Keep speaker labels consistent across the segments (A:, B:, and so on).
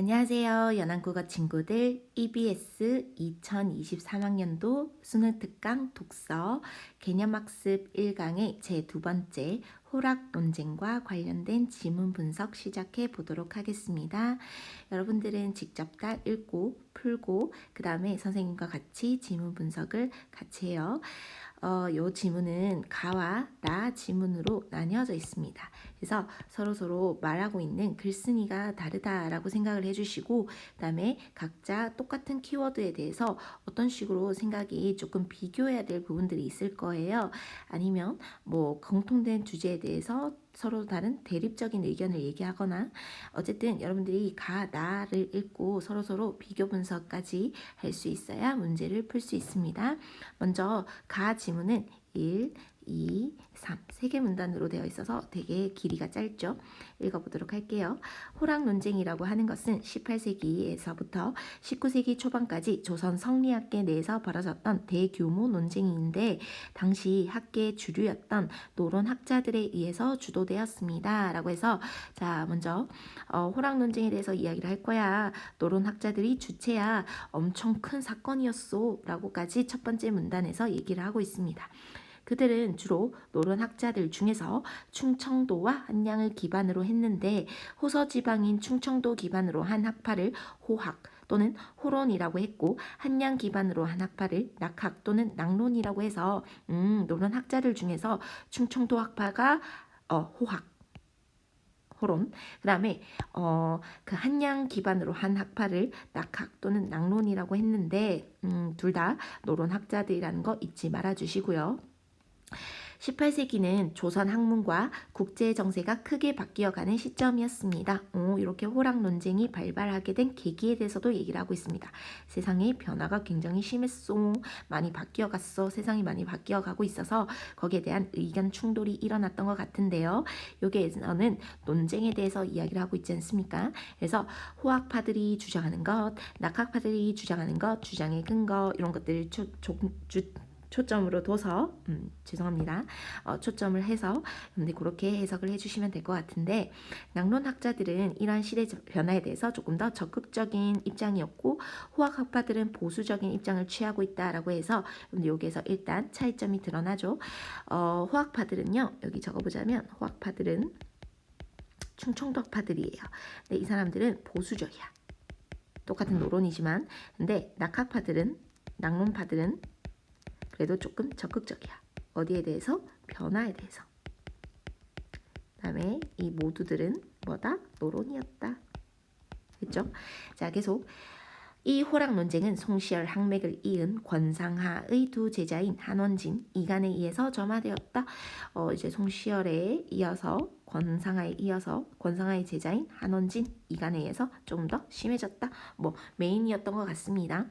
A: 안녕하세요. 연안국어 친구들 EBS 2023학년도 수능 특강 독서 개념학습 1강의 제 두 번째 호락 논쟁과 관련된 지문 분석 시작해 보도록 하겠습니다. 여러분들은 직접 다 읽고 풀고 그 다음에 선생님과 같이 지문 분석을 같이 해요. 어, 요 지문은 가와 나 지문으로 나뉘어져 있습니다. 그래서 서로 서로 말하고 있는 글쓴이가 다르다라고 생각을 해주시고 그다음에 각자 똑같은 키워드에 대해서 어떤 식으로 생각이 조금 비교해야 될 부분들이 있을 거예요. 아니면 뭐 공통된 주제에 대해서 서로 다른 대립적인 의견을 얘기하거나 어쨌든 여러분들이 가 나를 읽고 서로 서로 비교 분석까지 할 수 있어야 문제를 풀 수 있습니다. 먼저 가 지문은 1, 2, 3. 세 개 문단으로 되어 있어서 되게 길이가 짧죠. 읽어보도록 할게요. 호락 논쟁이라고 하는 것은 18세기에서부터 19세기 초반까지 조선 성리학계 내에서 벌어졌던 대규모 논쟁인데 당시 학계 주류였던 노론학자들에 의해서 주도되었습니다. 라고 해서 자 먼저 어, 호락 논쟁에 대해서 이야기를 할 거야. 노론학자들이 주체야. 엄청 큰 사건이었소. 라고까지 첫 번째 문단에서 얘기를 하고 있습니다. 그들은 주로 노론학자들 중에서 충청도와 한양을 기반으로 했는데 호서 지방인 충청도 기반으로 한 학파를 호학 또는 호론이라고 했고 한양 기반으로 한 학파를 낙학 또는 낙론이라고 해서 음, 노론학자들 중에서 충청도 학파가 어, 호학 호론 그다음에 어, 그 한양 기반으로 한 학파를 낙학 또는 낙론이라고 했는데 음, 둘 다 노론 학자들이라는 거 잊지 말아 주시고요. 18세기는 조선 학문과 국제 정세가 크게 바뀌어가는 시점이었습니다. 오, 이렇게 호락 논쟁이 발발하게 된 계기에 대해서도 얘기를 하고 있습니다. 세상의 변화가 굉장히 심했소. 많이 바뀌어갔어. 세상이 많이 바뀌어가고 있어서 거기에 대한 의견 충돌이 일어났던 것 같은데요. 여기에서는 논쟁에 대해서 이야기를 하고 있지 않습니까? 그래서 호학파들이 주장하는 것, 낙학파들이 주장하는 것, 주장의 근거 이런 것들을 주, 주, 주 초점으로 둬서 음, 죄송합니다. 어, 초점을 해서 근데 그렇게 해석을 해주시면 될 것 같은데 낙론학자들은 이러한 시대 변화에 대해서 조금 더 적극적인 입장이었고 호학학파들은 보수적인 입장을 취하고 있다라고 해서 여기에서 일단 차이점이 드러나죠. 어, 호학파들은요 여기 적어보자면 호학파들은 충청도 학파들이에요. 근데 이 사람들은 보수적이야. 똑같은 노론이지만 근데 낙학파들은 낙론파들은 그래도 조금 적극적이야. 어디에 대해서? 변화에 대해서. 다음에 이 모두들은 뭐다? 노론이었다. 됐죠? 자, 계속 이 호락 논쟁은 송시열 항맥을 이은 권상하의 두 제자인 한원진, 이간에 의해서 점화되었다. 어, 이제 송시열에 이어서 권상하에 이어서 권상하의 제자인 한원진, 이간에 의해서 조금 더 심해졌다. 뭐 메인이었던 것 같습니다.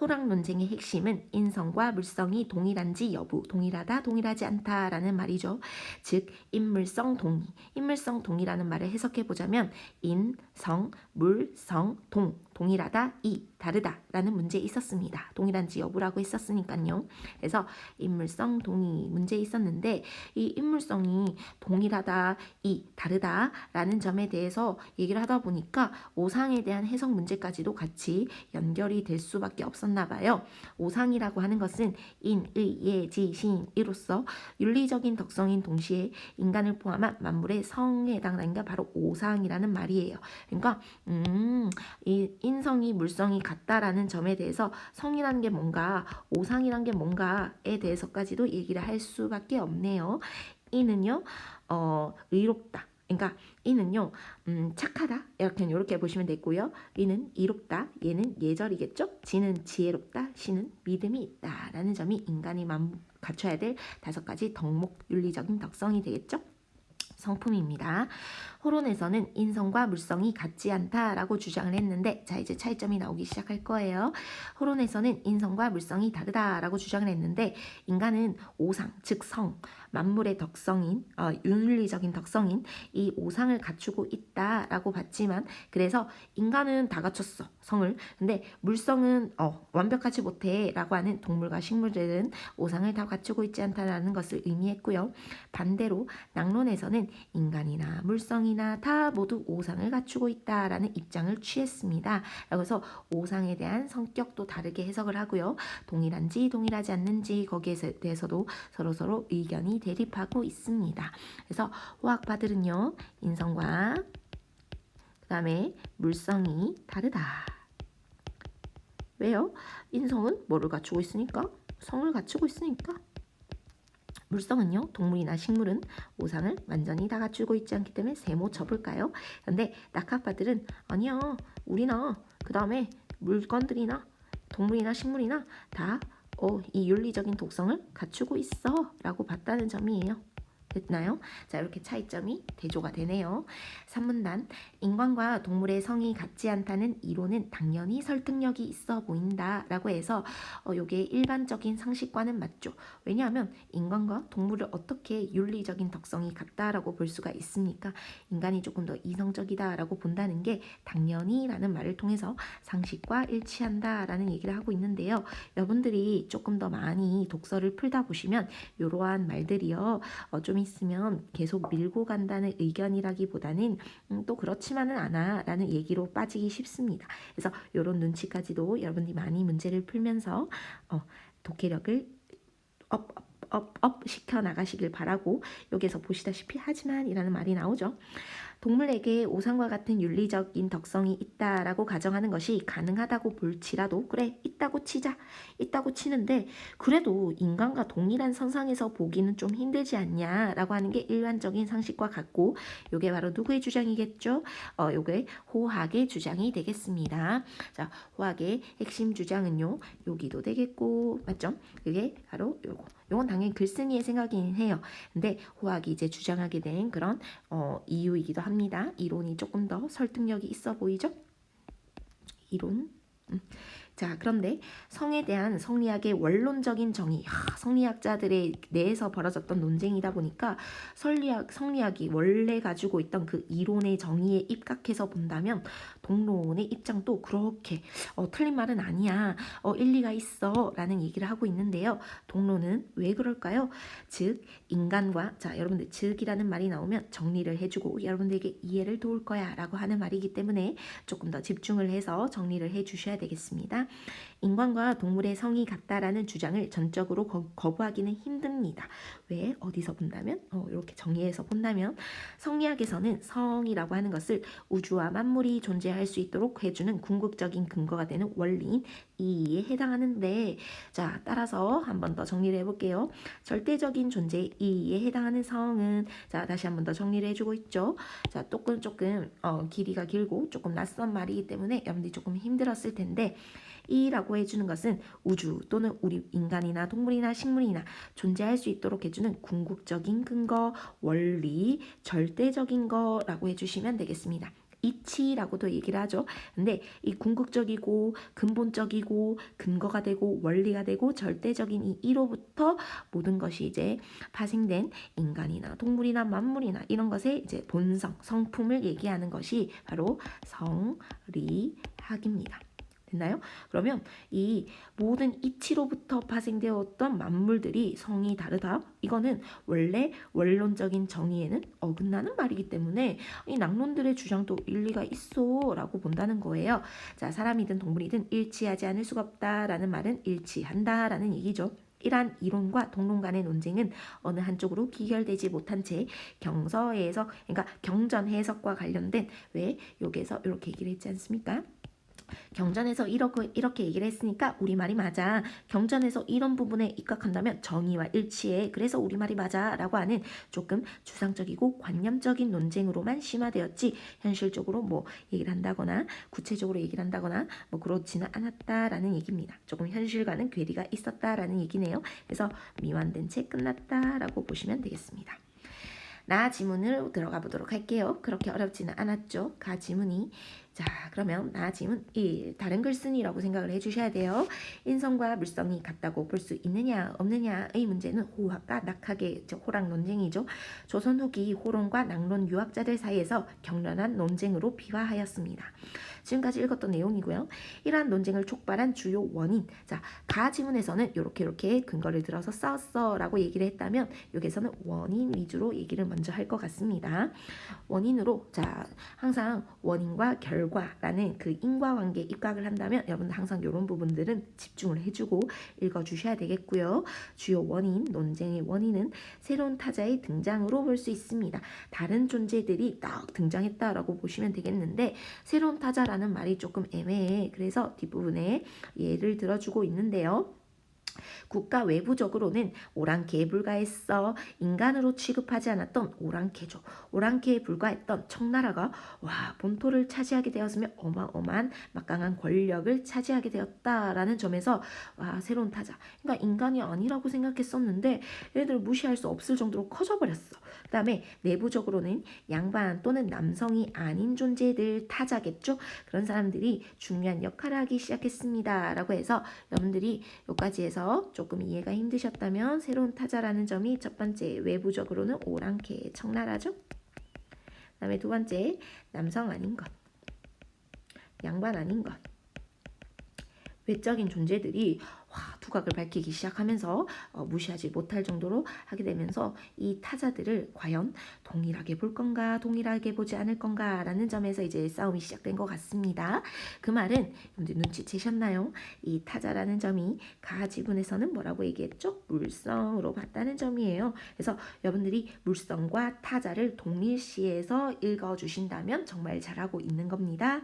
A: 호락 논쟁의 핵심은 인성과 물성이 동일한지 여부, 동일하다, 동일하지 않다라는 말이죠. 즉 인물성 동의, 인물성 동의라는 말을 해석해 보자면 인, 성, 물, 성, 동 동일하다, 이, 다르다라는 문제 있었습니다. 동일한지 여부라고 했었으니까요. 그래서 인물성 동의 문제 있었는데 이 인물성이 동일하다, 이, 다르다라는 점에 대해서 얘기를 하다 보니까 오상에 대한 해석 문제까지도 같이 연결이 될 수밖에 없었나 봐요. 오상이라고 하는 것은 인, 의, 예, 지, 신, 이로써 윤리적인 덕성인 동시에 인간을 포함한 만물의 성에 해당하는 게 바로 오상이라는 말이에요. 그러니까 음, 이 인성이 물성이 같다라는 점에 대해서 성이라는 게 뭔가 오상이란 게 뭔가에 대해서까지도 얘기를 할 수밖에 없네요. 이는요 어, 의롭다. 그러니까 이는요 음, 착하다 이렇게 이렇게 보시면 되고요. 이는 이롭다. 얘는 예절이겠죠. 지는 지혜롭다. 신은 믿음이 있다라는 점이 인간이 갖춰야 될 다섯 가지 덕목 윤리적인 덕성이 되겠죠. 성품입니다. 호론에서는 인성과 물성이 같지 않다라고 주장을 했는데 자 이제 차이점이 나오기 시작할 거예요. 호론에서는 인성과 물성이 다르다라고 주장을 했는데 인간은 오상 즉 성, 만물의 덕성인 어, 윤리적인 덕성인 이 오상을 갖추고 있다라고 봤지만 그래서 인간은 다 갖췄어 성을 근데 물성은 어, 완벽하지 못해라고 하는 동물과 식물들은 오상을 다 갖추고 있지 않다라는 것을 의미했고요. 반대로 낙론에서는 인간이나 물성이나 다 모두 오상을 갖추고 있다라는 입장을 취했습니다. 그래서 오상에 대한 성격도 다르게 해석을 하고요. 동일한지 동일하지 않는지 거기에 대해서도 서로 서로 의견이 대립하고 있습니다. 그래서 호학파들은요 인성과 그 다음에 물성이 다르다. 왜요? 인성은 뭐를 갖추고 있으니까? 성을 갖추고 있으니까. 물성은요, 동물이나 식물은 오상을 완전히 다 갖추고 있지 않기 때문에 세모 접을까요? 근데 낙학파들은 아니야, 우리나 그 다음에 물건들이나 동물이나 식물이나 다 어, 이 윤리적인 독성을 갖추고 있어 라고 봤다는 점이에요. 됐나요? 자, 이렇게 차이점이 대조가 되네요. 3문단 인간과 동물의 성이 같지 않다는 이론은 당연히 설득력이 있어 보인다 라고 해서 어, 요게 일반적인 상식과는 맞죠. 왜냐하면 인간과 동물을 어떻게 윤리적인 덕성이 같다라고 볼 수가 있습니까? 인간이 조금 더 이성적이다라고 본다는 게 당연히 라는 말을 통해서 상식과 일치한다 라는 얘기를 하고 있는데요. 여러분들이 조금 더 많이 독서를 풀다 보시면 이러한 말들이요. 어, 좀 있으면 계속 밀고 간다는 의견이라기보다는 음, 또 그렇지만은 않아 라는 얘기로 빠지기 쉽습니다. 그래서 이런 눈치까지도 여러분들이 많이 문제를 풀면서 어, 독해력을 업, 업, 업, 업 시켜 나가시길 바라고 여기서 보시다시피 하지만이라는 말이 나오죠. 동물에게 오상과 같은 윤리적인 덕성이 있다라고 가정하는 것이 가능하다고 볼지라도 그래 있다고 치자 있다고 치는데 그래도 인간과 동일한 선상에서 보기는 좀 힘들지 않냐라고 하는 게 일반적인 상식과 같고 요게 바로 누구의 주장이겠죠? 어 요게 호학의 주장이 되겠습니다. 자 호학의 핵심 주장은요 여기도 되겠고 맞죠? 그게 바로 요거 요건 당연히 글쓴이의 생각이긴 해요. 근데 호학이 이제 주장하게 된 그런 어, 이유이기도 합니다. 이론이 조금 더 설득력이 있어 보이죠? 이론. 음. 자, 그런데 성에 대한 성리학의 원론적인 정의, 하, 성리학자들의 내에서 벌어졌던 논쟁이다 보니까 성리학, 성리학이 원래 가지고 있던 그 이론의 정의에 입각해서 본다면 동론의 입장도 그렇게 어, 틀린 말은 아니야, 어, 일리가 있어 라는 얘기를 하고 있는데요. 동론은 왜 그럴까요? 즉, 인간과, 자, 여러분들 즉이라는 말이 나오면 정리를 해주고 여러분들에게 이해를 도울 거야 라고 하는 말이기 때문에 조금 더 집중을 해서 정리를 해 주셔야 되겠습니다. 인간과 동물의 성이 같다라는 주장을 전적으로 거, 부하기는 힘듭니다. 왜? 어디서 본다면? 어, 이렇게 정의해서 본다면 성리학에서는 성이라고 하는 것을 우주와 만물이 존재할 수 있도록 해주는 궁극적인 근거가 되는 원리인 이에 해당하는데 자 따라서 한 번 더 정리를 해볼게요. 절대적인 존재 이에 해당하는 성은 자 다시 한 번 더 정리를 해주고 있죠. 자 조금 조금 어, 길이가 길고 조금 낯선 말이기 때문에 여러분들이 조금 힘들었을 텐데 이라고 해주는 것은 우주 또는 우리 인간이나 동물이나 식물이나 존재할 수 있도록 해주는 궁극적인 근거, 원리, 절대적인 거라고 해주시면 되겠습니다. 이치라고도 얘기를 하죠. 근데 이 궁극적이고 근본적이고 근거가 되고 원리가 되고 절대적인 이 1호부터 모든 것이 이제 파생된 인간이나 동물이나 만물이나 이런 것의 이제 본성, 성품을 얘기하는 것이 바로 성리학입니다. 됐나요? 그러면 이 모든 이치로부터 파생되었던 만물들이 성이 다르다. 이거는 원래 원론적인 정의에는 어긋나는 말이기 때문에 이 낙론들의 주장도 일리가 있어라고 본다는 거예요. 자, 사람이든 동물이든 일치하지 않을 수가 없다라는 말은 일치한다라는 얘기죠. 이러한 이론과 동론 간의 논쟁은 어느 한쪽으로 기결되지 못한 채 경서에서 그러니까 경전 해석과 관련된 왜 여기에서 이렇게 얘기를 했지 않습니까? 경전에서 이렇게, 이렇게 얘기를 했으니까 우리말이 맞아. 경전에서 이런 부분에 입각한다면 정의와 일치해. 그래서 우리말이 맞아. 라고 하는 조금 주상적이고 관념적인 논쟁으로만 심화되었지 현실적으로 뭐 얘기를 한다거나 구체적으로 얘기를 한다거나 뭐 그렇지는 않았다라는 얘기입니다. 조금 현실과는 괴리가 있었다라는 얘기네요. 그래서 미완된 채 끝났다라고 보시면 되겠습니다. 나 지문을 들어가 보도록 할게요. 그렇게 어렵지는 않았죠. 가 지문이 자, 그러면 나아짐은 1. 다른 글쓴이라고 생각을 해주셔야 돼요. 인성과 물성이 같다고 볼 수 있느냐 없느냐의 문제는 호학과 낙학의 저 호락 논쟁이죠. 조선 후기 호론과 낙론 유학자들 사이에서 격렬한 논쟁으로 비화하였습니다. 지금까지 읽었던 내용이고요. 이러한 논쟁을 촉발한 주요 원인. 자, 가 지문에서는 이렇게 이렇게 근거를 들어서 싸웠어라고 얘기를 했다면 여기서는 원인 위주로 얘기를 먼저 할 것 같습니다. 원인으로 자 항상 원인과 결 과라는 그 인과관계 입각을 한다면 여러분 항상 이런 부분들은 집중을 해주고 읽어주셔야 되겠고요. 주요 원인 논쟁의 원인은 새로운 타자의 등장으로 볼 수 있습니다. 다른 존재들이 딱 등장했다라고 보시면 되겠는데 새로운 타자라는 말이 조금 애매해. 그래서 뒷부분에 예를 들어주고 있는데요. 국가 외부적으로는 오랑캐에 불과했어 인간으로 취급하지 않았던 오랑캐죠. 오랑캐에 불과했던 청나라가 와 본토를 차지하게 되었으며 어마어마한 막강한 권력을 차지하게 되었다라는 점에서 와 새로운 타자. 그러니까 인간이 아니라고 생각했었는데 얘들 무시할 수 없을 정도로 커져버렸어. 그 다음에 내부적으로는 양반 또는 남성이 아닌 존재들 타자겠죠. 그런 사람들이 중요한 역할을 하기 시작했습니다. 라고 해서 여러분들이 여기까지 해서 조금 이해가 힘드셨다면 새로운 타자라는 점이 첫 번째 외부적으로는 오랑캐 청나라죠. 그 다음에 두 번째 남성 아닌 것 양반 아닌 것 외적인 존재들이 와, 두각을 밝히기 시작하면서 어, 무시하지 못할 정도로 하게 되면서 이 타자들을 과연 동일하게 볼 건가 동일하게 보지 않을 건가라는 점에서 이제 싸움이 시작된 것 같습니다. 그 말은 눈치채셨나요? 이 타자라는 점이 가 지분에서는 뭐라고 얘기했죠? 물성으로 봤다는 점이에요. 그래서 여러분들이 물성과 타자를 동일시해서 읽어주신다면 정말 잘하고 있는 겁니다.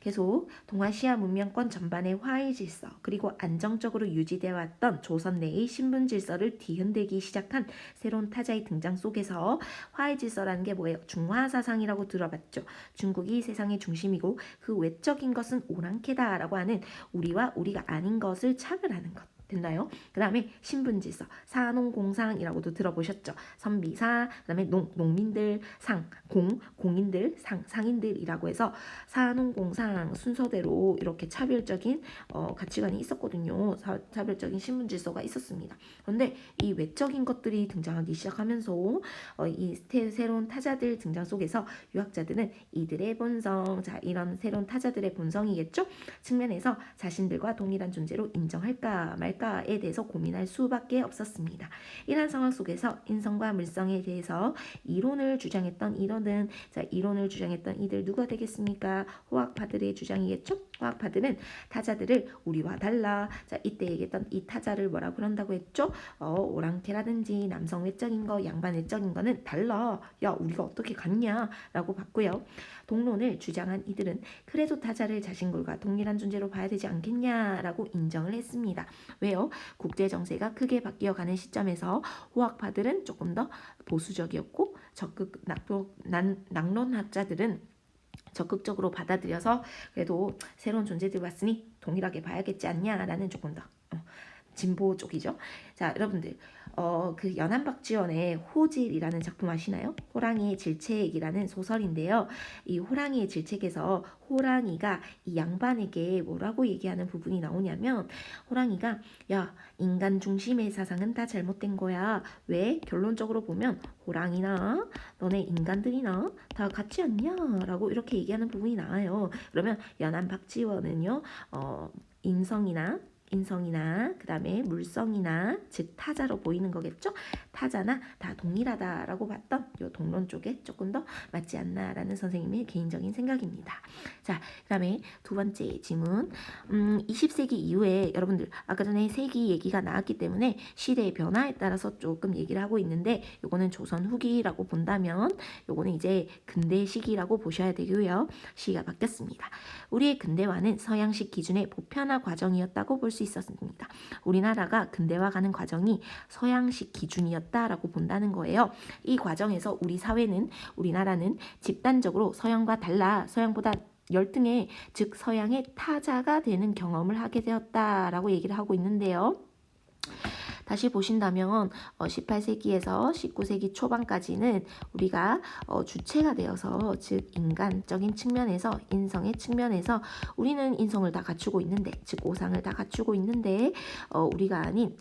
A: 계속 동아시아 문명권 전반의 화해 질서 그리고 안정적으로 유지되어 왔던 조선 내의 신분 질서를 뒤흔들기 시작한 새로운 타자의 등장 속에서 화해 질서라는 게 뭐예요? 중화 사상이라고 들어봤죠. 중국이 세상의 중심이고 그 외적인 것은 오랑캐다라고 하는 우리와 우리가 아닌 것을 차별하는 것. 됐나요? 그 다음에 신분질서, 사농공상이라고도 들어보셨죠? 선비사, 그 다음에 농, 농민들, 상, 공, 공인들, 상, 상인들이라고 해서 사농공상 순서대로 이렇게 차별적인 어, 가치관이 있었거든요. 사, 차별적인 신분질서가 있었습니다. 그런데 이 외적인 것들이 등장하기 시작하면서 어, 이 새, 새로운 타자들 등장 속에서 유학자들은 이들의 본성, 자 이런 새로운 타자들의 본성이겠죠? 측면에서 자신들과 동일한 존재로 인정할까 말까 할까에 대해서 고민할 수밖에 없었습니다. 이러한 상황 속에서 인성과 물성에 대해서 이론을 주장했던 이론은 자 이론을 주장했던 이들 누가 되겠습니까? 호학파들의 주장이겠죠? 호학파들은 타자들을 우리와 달라 자 이때 얘기했던 이 타자를 뭐라 그런다고 했죠? 어, 오랑캐라든지 남성 외적인 거 양반 외적인 거는 달라 야 우리가 어떻게 갔냐라고 봤고요. 동론을 주장한 이들은 그래도 타자를 자신과 동일한 존재로 봐야 되지 않겠냐라고 인정을 했습니다. 왜요? 국제 정세가 크게 바뀌어 가는 시점에서 호학파들은 조금 더 보수적이었고 적극 낙, 낙론학자들은 적극적으로 받아들여서 그래도 새로운 존재들 왔으니 동일하게 봐야겠지 않냐라는 조금 더 어, 진보 쪽이죠. 자, 여러분들 어, 그 연한박지원의 호질이라는 작품 아시나요? 호랑이의 질책이라는 소설인데요. 이 호랑이의 질책에서 호랑이가 이 양반에게 뭐라고 얘기하는 부분이 나오냐면 호랑이가 야 인간 중심의 사상은 다 잘못된 거야. 왜? 결론적으로 보면 호랑이나 너네 인간들이나 다 같지 않냐라고 이렇게 얘기하는 부분이 나와요. 그러면 연한 박지원은요. 어, 인성이나 인성이나 그 다음에 물성이나 즉 타자로 보이는 거겠죠. 타자나 다 동일하다라고 봤던 요 동론 쪽에 조금 더 맞지 않나라는 선생님의 개인적인 생각입니다. 자, 그 다음에 두 번째 질문. 음, 20세기 이후에 여러분들 아까 전에 세기 얘기가 나왔기 때문에 시대의 변화에 따라서 조금 얘기를 하고 있는데 요거는 조선 후기라고 본다면 요거는 이제 근대 시기라고 보셔야 되고요. 시기가 바뀌었습니다. 우리의 근대화는 서양식 기준의 보편화 과정이었다고 볼수 있었습니다. 우리나라가 근대화가는 과정이 서양식 기준이었다라고 본다는 거예요. 이 과정에서 우리 사회는 우리나라는 집단적으로 서양과 달라 서양보다 열등의 즉 서양의 타자가 되는 경험을 하게 되었다라고 얘기를 하고 있는데요. 다시 보신다면 어, 18세기에서 19세기 초반까지는 우리가 어, 주체가 되어서 즉 인간적인 측면에서 인성의 측면에서 우리는 인성을 다 갖추고 있는데 즉 오상을 다 갖추고 있는데 어, 우리가 아닌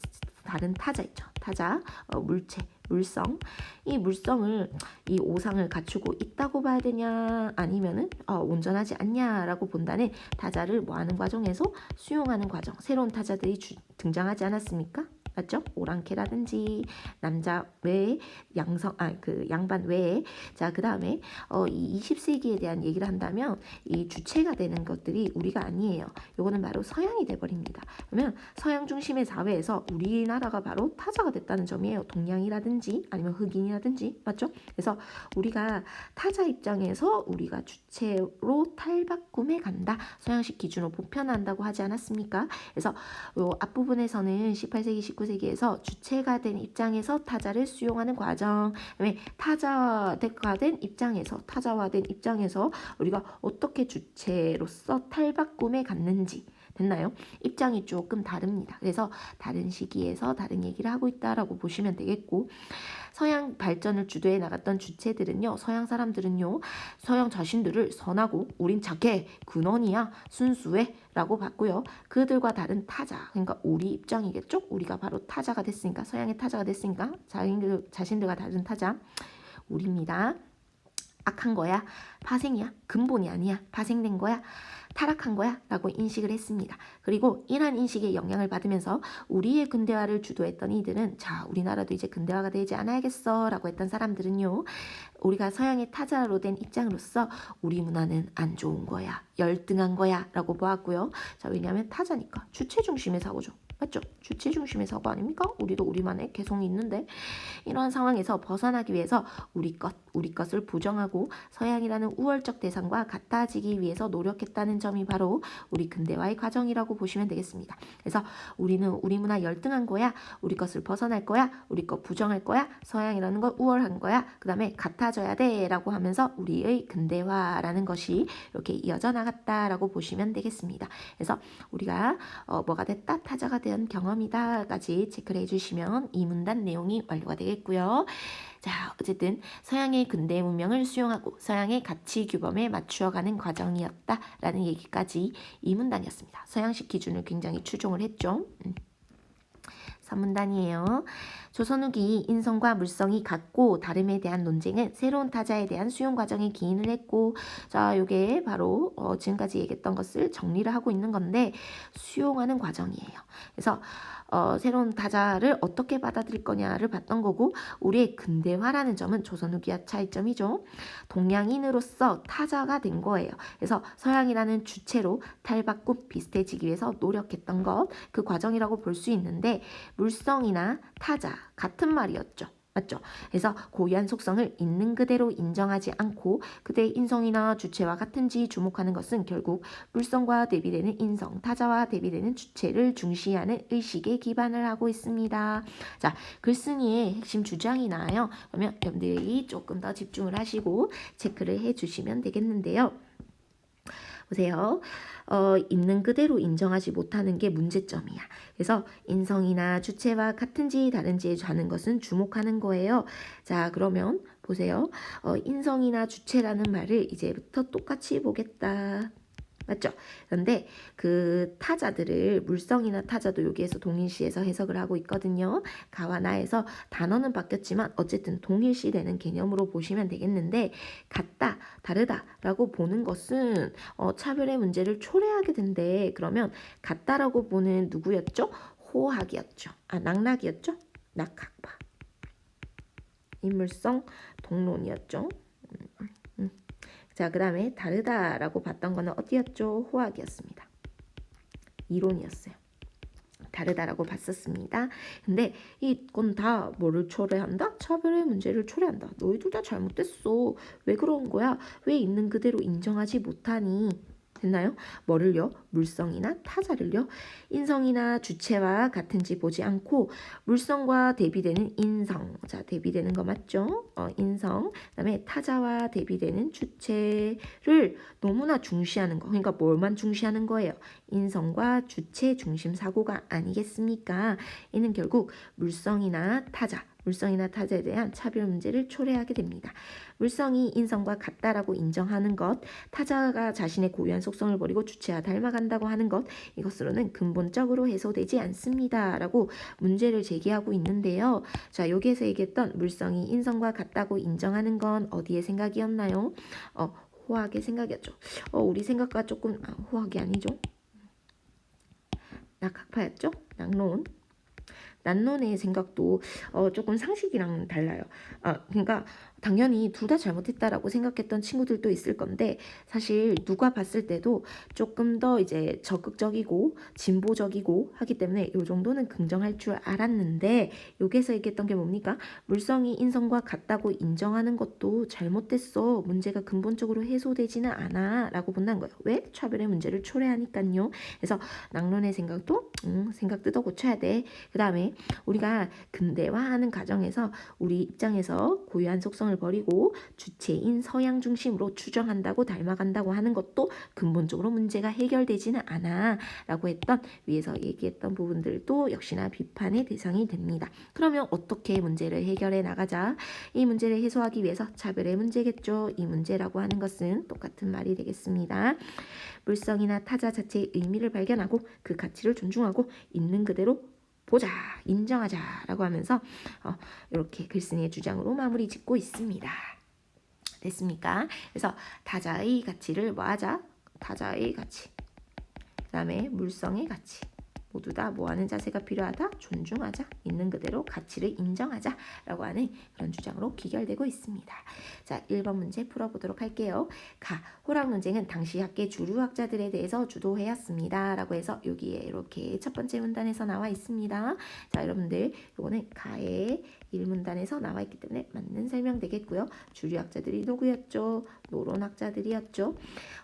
A: 다른 타자 있죠. 타자, 어, 물체, 물성. 이 물성을 이 오상을 갖추고 있다고 봐야 되냐 아니면은 어, 온전하지 않냐라고 본다는 타자를 뭐 하는 과정에서 수용하는 과정. 새로운 타자들이 주, 등장하지 않았습니까? 맞죠? 오랑캐라든지 남자 외에 양성 아 그 양반 외에 자 그다음에 어, 이 20세기에 대한 얘기를 한다면 이 주체가 되는 것들이 우리가 아니에요. 요거는 바로 서양이 돼 버립니다. 그러면 서양 중심의 사회에서 우리나라가 바로 타자가 됐다는 점이에요. 동양이라든지 아니면 흑인이라든지 맞죠? 그래서 우리가 타자 입장에서 우리가 주체로 탈바꿈해 간다. 서양식 기준으로 보편한다고 하지 않았습니까? 그래서 요 앞부분에서는 18세기, 19 세기에서 주체가 된 입장에서 타자를 수용하는 과정, 그다음에 타자가 된 입장에서 타자화된 입장에서 우리가 어떻게 주체로서 탈바꿈해 갔는지 됐나요? 입장이 조금 다릅니다. 그래서 다른 시기에서 다른 얘기를 하고 있다라고 보시면 되겠고 서양 발전을 주도해 나갔던 주체들은요. 서양 사람들은요. 서양 자신들을 선하고 우린 착해 근원이야 순수해 라고 봤고요. 그들과 다른 타자 그러니까 우리 입장이겠죠. 우리가 바로 타자가 됐으니까 서양의 타자가 됐으니까 자신들, 자신들과 다른 타자 우리입니다. 악한 거야 파생이야 근본이 아니야 파생된 거야 타락한 거야 라고 인식을 했습니다. 그리고 이러한 인식에 영향을 받으면서 우리의 근대화를 주도했던 이들은 자 우리나라도 이제 근대화가 되지 않아야겠어 라고 했던 사람들은요 우리가 서양의 타자로 된 입장으로서 우리 문화는 안 좋은 거야 열등한 거야 라고 보았고요 자 왜냐하면 타자니까 주체 중심의 사고죠 맞죠? 주체 중심의 사고 아닙니까? 우리도 우리만의 개성이 있는데 이러한 상황에서 벗어나기 위해서 우리 것, 우리 것을 부정하고 서양이라는 우월적 대상과 같아지기 위해서 노력했다는 점이 바로 우리 근대화의 과정이라고 보시면 되겠습니다. 그래서 우리는 우리 문화 열등한 거야, 우리 것을 벗어날 거야, 우리 것 부정할 거야, 서양이라는 걸 우월한 거야, 그 다음에 같아져야 돼 라고 하면서 우리의 근대화라는 것이 이렇게 이어져 나갔다라고 보시면 되겠습니다. 그래서 우리가 어, 뭐가 됐다, 타자가 대한 경험이다까지 체크를 해주시면 이 문단 내용이 완료가 되겠고요. 자, 어쨌든 서양의 근대 문명을 수용하고 서양의 가치 규범에 맞추어가는 과정이었다라는 얘기까지 이 문단이었습니다. 서양식 기준을 굉장히 추종을 했죠. 음. 3문단이에요. 조선 후기 인성과 물성이 같고 다름에 대한 논쟁은 새로운 타자에 대한 수용 과정에 기인을 했고 자 요게 바로 어, 지금까지 얘기했던 것을 정리를 하고 있는 건데 수용하는 과정이에요. 그래서 어, 새로운 타자를 어떻게 받아들일 거냐를 봤던 거고 우리의 근대화라는 점은 조선 후기와 차이점이죠. 동양인으로서 타자가 된 거예요. 그래서 서양이라는 주체로 탈바꿈 비슷해지기 위해서 노력했던 것 그 과정이라고 볼 수 있는데 물성이나 타자 같은 말이었죠. 맞죠? 그래서 고유한 속성을 있는 그대로 인정하지 않고 그대의 인성이나 주체와 같은지 주목하는 것은 결국 물성과 대비되는 인성, 타자와 대비되는 주체를 중시하는 의식에 기반을 하고 있습니다. 자, 글쓴이의 핵심 주장이 나와요. 그러면 여러분들이 조금 더 집중을 하시고 체크를 해주시면 되겠는데요. 보세요. 어, 있는 그대로 인정하지 못하는 게 문제점이야. 그래서 인성이나 주체와 같은지 다른지에 자는 것은 주목하는 거예요. 자, 그러면 보세요. 어, 인성이나 주체라는 말을 이제부터 똑같이 보겠다. 맞죠? 그런데 그 타자들을 물성이나 타자도 여기에서 동일시해서 해석을 하고 있거든요. 가와 나에서 단어는 바뀌었지만 어쨌든 동일시되는 개념으로 보시면 되겠는데 같다, 다르다라고 보는 것은 어, 차별의 문제를 초래하게 된대. 그러면 같다라고 보는 누구였죠? 호학이었죠. 아, 낙락이었죠? 낙학파. 인물성 동론이었죠. 자, 그 다음에 다르다라고 봤던 거는 어디였죠? 호학이었습니다. 이론이었어요. 다르다라고 봤었습니다. 근데 이건 다 뭐를 초래한다? 차별의 문제를 초래한다. 너희들 다 잘못됐어. 왜 그런 거야? 왜 있는 그대로 인정하지 못하니? 됐나요? 뭐를요? 물성이나 타자를요? 인성이나 주체와 같은지 보지 않고 물성과 대비되는 인성. 자, 대비되는 거 맞죠? 어, 인성. 그다음에 타자와 대비되는 주체를 너무나 중시하는 거. 그러니까 뭘만 중시하는 거예요? 인성과 주체 중심 사고가 아니겠습니까? 이는 결국 물성이나 타자, 물성이나 타자에 대한 차별 문제를 초래하게 됩니다. 물성이 인성과 같다라고 인정하는 것, 타자가 자신의 고유한 속성을 버리고 주체와 닮아간다고 하는 것, 이것으로는 근본적으로 해소되지 않습니다라고 문제를 제기하고 있는데요. 자, 여기에서 얘기했던 물성이 인성과 같다고 인정하는 건 어디의 생각이었나요? 어, 호학의 생각이었죠. 어, 우리 생각과 조금 아, 호학이 아니죠. 낙학파였죠? 낙론. 난론의 생각도 어, 조금 상식이랑 달라요. 아, 그러니까 당연히 둘 다 잘못했다라고 생각했던 친구들도 있을 건데 사실 누가 봤을 때도 조금 더 이제 적극적이고 진보적이고 하기 때문에 이 정도는 긍정할 줄 알았는데 여기서 얘기했던 게 뭡니까? 물성이 인성과 같다고 인정하는 것도 잘못됐어. 문제가 근본적으로 해소되지는 않아. 라고 본다는 거예요. 왜? 차별의 문제를 초래하니까요. 그래서 낙론의 생각도 음, 생각 뜯어 고쳐야 돼. 그 다음에 우리가 근대화하는 과정에서 우리 입장에서 고유한 속성을 버리고 주체인 서양 중심으로 추정한다고 닮아간다고 하는 것도 근본적으로 문제가 해결되지는 않아 라고 했던 위에서 얘기했던 부분들도 역시나 비판의 대상이 됩니다. 그러면 어떻게 문제를 해결해 나가자? 이 문제를 해소하기 위해서 차별의 문제겠죠. 이 문제라고 하는 것은 똑같은 말이 되겠습니다. 물성이나 타자 자체의 의미를 발견하고 그 가치를 존중하고 있는 그대로 보자, 인정하자라고 하면서 어, 이렇게 글쓴이의 주장으로 마무리 짓고 있습니다. 됐습니까? 그래서 타자의 가치를 뭐하자? 타자의 가치. 그 다음에 물성의 가치. 모두 다 뭐하는 자세가 필요하다? 존중하자. 있는 그대로 가치를 인정하자 라고 하는 그런 주장으로 기결되고 있습니다. 자, 1번 문제 풀어보도록 할게요. 가, 호락 논쟁은 당시 학계 주류 학자들에 대해서 주도해왔습니다. 라고 해서 여기에 이렇게 첫 번째 문단에서 나와 있습니다. 자, 여러분들 요거는 가의 1문단에서 나와 있기 때문에 맞는 설명 되겠고요. 주류 학자들이 누구였죠? 노론 학자들이었죠.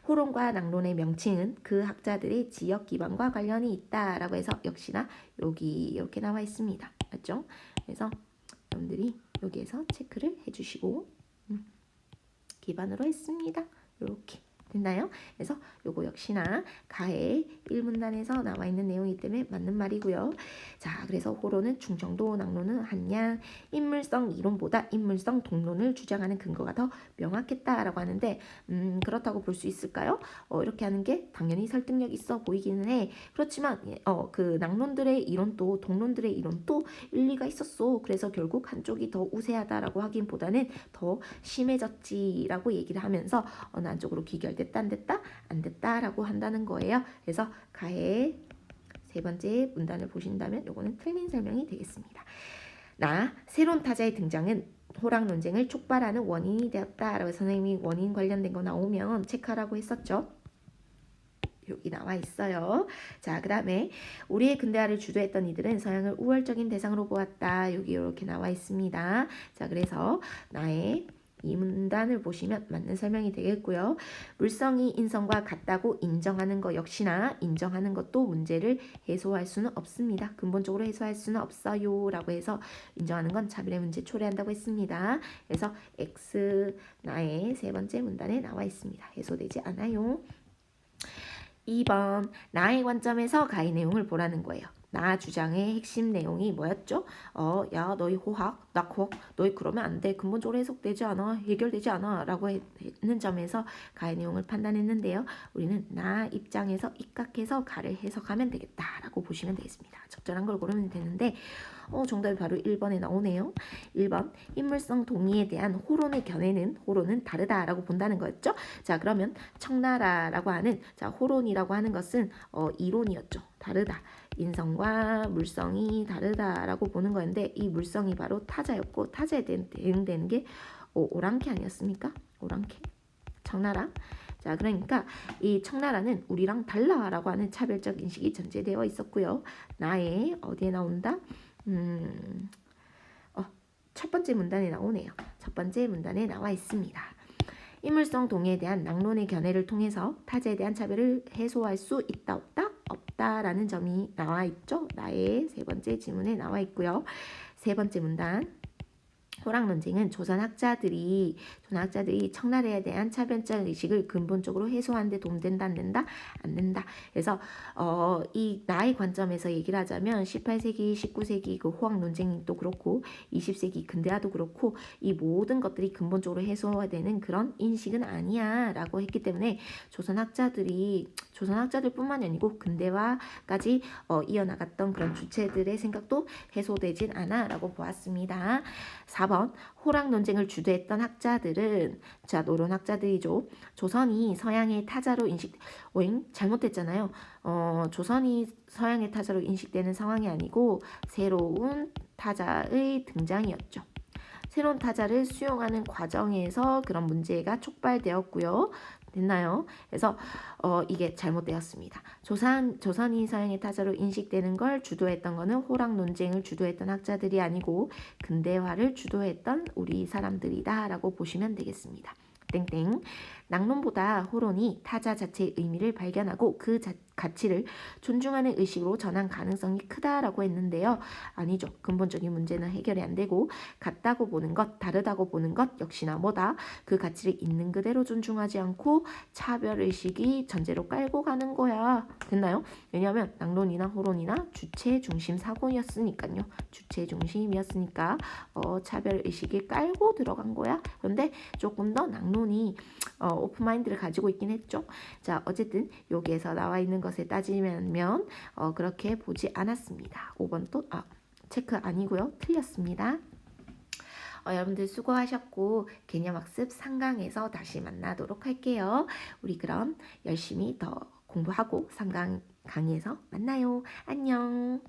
A: 호론과 낙론의 명칭은 그 학자들의 지역 기반과 관련이 있다라고 해서 역시나 여기 이렇게 나와 있습니다. 맞죠? 그래서 여러분들이 여기에서 체크를 해주시고 음, 기반으로 했습니다. 이렇게 됐나요? 그래서 요거 역시나 가의 1문단에서 나와 있는 내용이기 때문에 맞는 말이고요. 자, 그래서 호로는 충청도, 낙론은 한양, 인물성 이론보다 인물성 동론을 주장하는 근거가 더 명확했다라고 하는데 음, 그렇다고 볼 수 있을까요? 어, 이렇게 하는 게 당연히 설득력 있어 보이기는 해. 그렇지만 예, 어, 그 낙론들의 이론도 동론들의 이론도 일리가 있었어. 그래서 결국 한쪽이 더 우세하다라고 하긴보다는 더 심해졌지라고 얘기를 하면서 어느 한쪽으로 기결 됐다 안 됐다 안 됐다라고 한다는 거예요. 그래서 가의 세 번째 문단을 보신다면 요거는 틀린 설명이 되겠습니다. 나 새로운 타자의 등장은 호락 논쟁을 촉발하는 원인이 되었다라고 선생님이 원인 관련된 거 나오면 체크하라고 했었죠. 여기 나와 있어요. 자, 그 다음에 우리의 근대화를 주도했던 이들은 서양을 우월적인 대상으로 보았다. 여기 이렇게 나와 있습니다. 자, 그래서 나의 이 문단을 보시면 맞는 설명이 되겠고요. 물성이 인성과 같다고 인정하는 것 역시나 인정하는 것도 문제를 해소할 수는 없습니다. 근본적으로 해소할 수는 없어요. 라고 해서 인정하는 건 차별의 문제 초래한다고 했습니다. 그래서 X 나의 세 번째 문단에 나와 있습니다. 해소되지 않아요. 2번 나의 관점에서 가의 내용을 보라는 거예요. 나 주장의 핵심 내용이 뭐였죠? 어, 야, 너희 호학, 낙호학, 너희 그러면 안 돼. 근본적으로 해석되지 않아. 해결되지 않아. 라고 했는 점에서 가의 내용을 판단했는데요. 우리는 나 입장에서 입각해서 가를 해석하면 되겠다. 라고 보시면 되겠습니다. 적절한 걸 고르면 되는데, 어, 정답이 바로 1번에 나오네요. 1번, 인물성 동의에 대한 호론의 견해는, 호론은 다르다라고 본다는 거였죠. 자, 그러면 청나라라고 하는, 자, 호론이라고 하는 것은, 어, 이론이었죠. 다르다. 인성과 물성이 다르다라고 보는 거였는데 이 물성이 바로 타자였고 타자에 대응되는 게 오, 오랑캐 아니었습니까? 오랑캐? 청나라? 자 그러니까 이 청나라는 우리랑 달라라고 하는 차별적 인식이 전제되어 있었고요. 나의 어디에 나온다? 음, 어, 첫 번째 문단에 나오네요. 첫 번째 문단에 나와 있습니다. 인물성 동의에 대한 낭론의 견해를 통해서 타자에 대한 차별을 해소할 수 있다 없다 없다라는 점이 나와 있죠. 나의 세 번째 지문에 나와 있고요. 세 번째 문단 호랑 논쟁은 조선 학자들이 조선 학자들이 청나라에 대한 차별적 의식을 근본적으로 해소하는데 도움된다 안 된다 안 된다. 그래서 어, 이 나의 관점에서 얘기를 하자면 18세기, 19세기 그 호학 논쟁도 그렇고 20세기 근대화도 그렇고 이 모든 것들이 근본적으로 해소되는 그런 인식은 아니야라고 했기 때문에 조선 학자들이 조선 학자들뿐만이 아니고 근대화까지 어, 이어나갔던 그런 주체들의 생각도 해소되진 않아라고 보았습니다. 4번 호락 논쟁을 주도했던 학자들은 자 노론 학자들이죠. 조선이 서양의 타자로 인식 오잉 잘못됐잖아요. 어, 조선이 서양의 타자로 인식되는 상황이 아니고 새로운 타자의 등장이었죠. 새로운 타자를 수용하는 과정에서 그런 문제가 촉발되었고요. 됐나요? 그래서 어, 이게 잘못되었습니다. 조선 조선이 서양의 타자로 인식되는 걸 주도했던 거는 호락 논쟁을 주도했던 학자들이 아니고 근대화를 주도했던 우리 사람들이다라고 보시면 되겠습니다. 땡땡. 낭론보다 호론이 타자 자체의 의미를 발견하고 그 자, 가치를 존중하는 의식으로 전환 가능성이 크다라고 했는데요. 아니죠. 근본적인 문제는 해결이 안 되고 같다고 보는 것, 다르다고 보는 것 역시나 뭐다. 그 가치를 있는 그대로 존중하지 않고 차별 의식이 전제로 깔고 가는 거야. 됐나요? 왜냐하면 낭론이나 호론이나 주체 중심 사고였으니까요. 주체 중심이었으니까 어, 차별 의식이 깔고 들어간 거야. 그런데 조금 더 낭론이 어, 오픈 마인드를 가지고 있긴 했죠. 자, 어쨌든 여기에서 나와 있는 것에 따지면 어, 그렇게 보지 않았습니다. 5번 또 아, 체크 아니고요. 틀렸습니다. 어, 여러분들 수고하셨고 개념학습 3강에서 다시 만나도록 할게요. 우리 그럼 열심히 더 공부하고 3강 강의에서 만나요. 안녕.